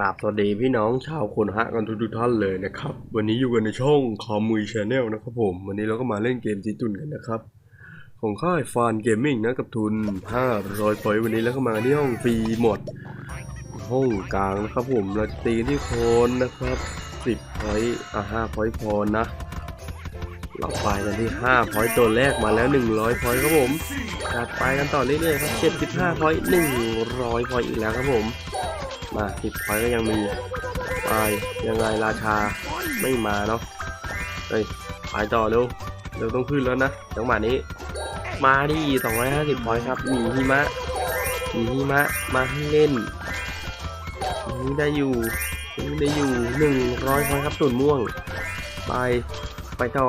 ราบสวัสดีพี่น้องชาวคนฮะกันทุกท่านเลยนะครับ วันนี้อยู่กันในช่องคอมมุยชาแนลนะครับผม วันนี้เราก็มาเล่นเกมจีจุนกันนะครับ ของค่ายฟานเกมมิ่งนะกับทุน 500พอยวันนี้แล้วก็มาที่ห้องฟรีหมด ห้องกลางนะครับผมเราตีกันที่โคนนะครับ 10พอยอะ5พอยพอนะ เราไปกันที่5พอยตัวแรกมาแล้ว 100พอยครับผมจัดไปกันต่อเรื่อยๆครับ75พอย100พอยอีกแล้วครับผม มา10พอยก็ยังมีไปยังไงราชาไม่มาเนาะเฮ้ยไปต่อเร็วเร็วต้องขึ้นแล้วนะจังหวะนี้ มาดิ250พอยต์ครับมีหิมะมีหิมะมาให้เล่นนี่ได้อยู่นี่ได้อยู่100พอยต์ครับตุ่นม่วง ไปไปต่อ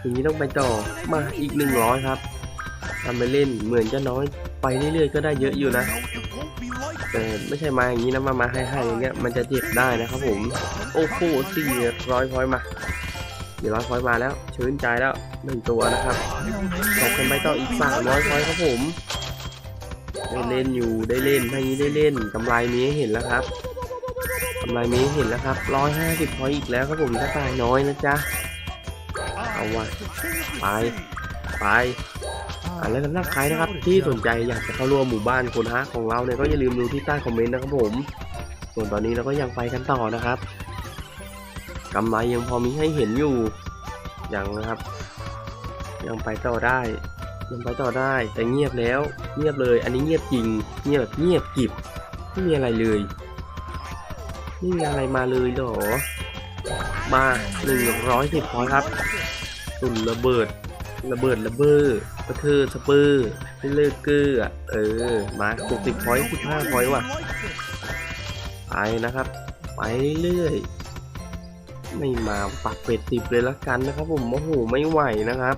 อย่างนี้ต้องไปต่อมาอีก 100 ครับทำไปเล่นเหมือนจะน้อยไปเรื่อยๆก็ได้เยอะอยู่นะ แต่ไม่ใช่มาอย่างนี้นะมามาให้ให้อย่างเงี้ยมันจะเจ็บได้นะครับผม โอ้โหสี่ร้อยพอยมาเดี๋ยวร้อยพอยมาแล้วชื่นใจแล้วหนึ่งตัวนะครับตกกันไปต่ออีกสามร้อยพอยครับผมได้เล่นอยู่ได้เล่นทางนี้ได้เล่นกำไรมีให้เห็นแล้วครับกำไรมีให้เห็นแล้วครับร้อยห้าสิบพอยอีกแล้วครับผมถ้าตายน้อยนะจ๊ะเอาว่ะไปไป อ่าแล้วสำหรับใครนะครับที่สนใจอยากจะเข้าร่วมหมู่บ้านคนฮะของเราเนี่ยก็อย่าลืมดูที่ใต้คอมเมนต์นะครับผม ส่วนตอนนี้เราก็ยังไปกันต่อนะครับกำไรยังพอมีให้เห็นอยู่ยังนะครับ ยังไปต่อได้ยังไปต่อได้แต่เงียบแล้ว เงียบเลย อันนี้เงียบจริง เงียบแบบเงียบกิบไม่มีอะไรเลยไม่มีอะไรมาเลยหรอมาหนึ่งร้อยสิบพอยครับตุ่นระเบิด ระเบิดระเบ้อกระเทือสเปอร์ให้เลิกเกอร์อะเออ มาหกสิบพอยต์สิบห้าพอยต์ว่ะ ไปนะครับ ไปเรื่อยไม่มาปักเป็ดสิบเลยละกันนะครับ ผมโอ้โหไม่ไหวนะครับ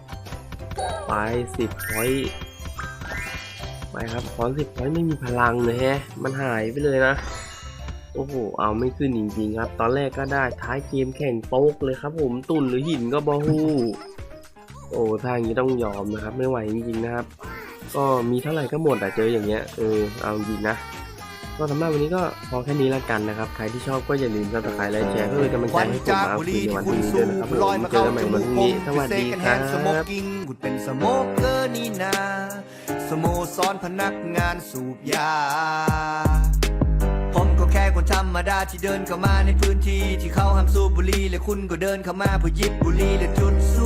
ไปสิบพอยต์ไปครับพอสิบพอยต์ไม่มีพลังเลยแฮะ มันหายไปเลยนะ โอ้โห เอาไม่ขึ้นจริงๆครับ ตอนแรกก็ได้ท้ายเกมแข่งโป๊กเลยครับ ผมตุ่นหรือหินก็บอฮู โอ้ทางนี้ต้องยอมนะครับ ไม่ไหวจริงๆนะครับ ก็มีเท่าไหร่ก็หมดอะเจออย่างเงี้ยเออเอาจริงนะก็สำหรับวันนี้ก็พอแค่นี้ละกันนะครับ ใครที่ชอบก็อย่าลืมซับสไครต์และแชร์เพื่อเป็นกำลังคใจวันให้ผมจากมาบุหคุรี่ยในวันที่คุพณรุ่งนี้สูด้วยนะครับบผมลอยมาเจอเข้ากันใหม่จวันมูพกรุ่งผมนี้สวัสเซดีกันคแฮรันสโมบกิ้งกุดเป็นสโมกเกอร์นี่นาสโมสรพนักงานสูบยา ผมก็แค่คนธรรมดาที่เดินเข้ามาในพื้นที่ที่เขาห้ามสูบบุหรี่และคุณก็เดินเข้ามาเพื่อหยิบบุหรี่และจุดสูบ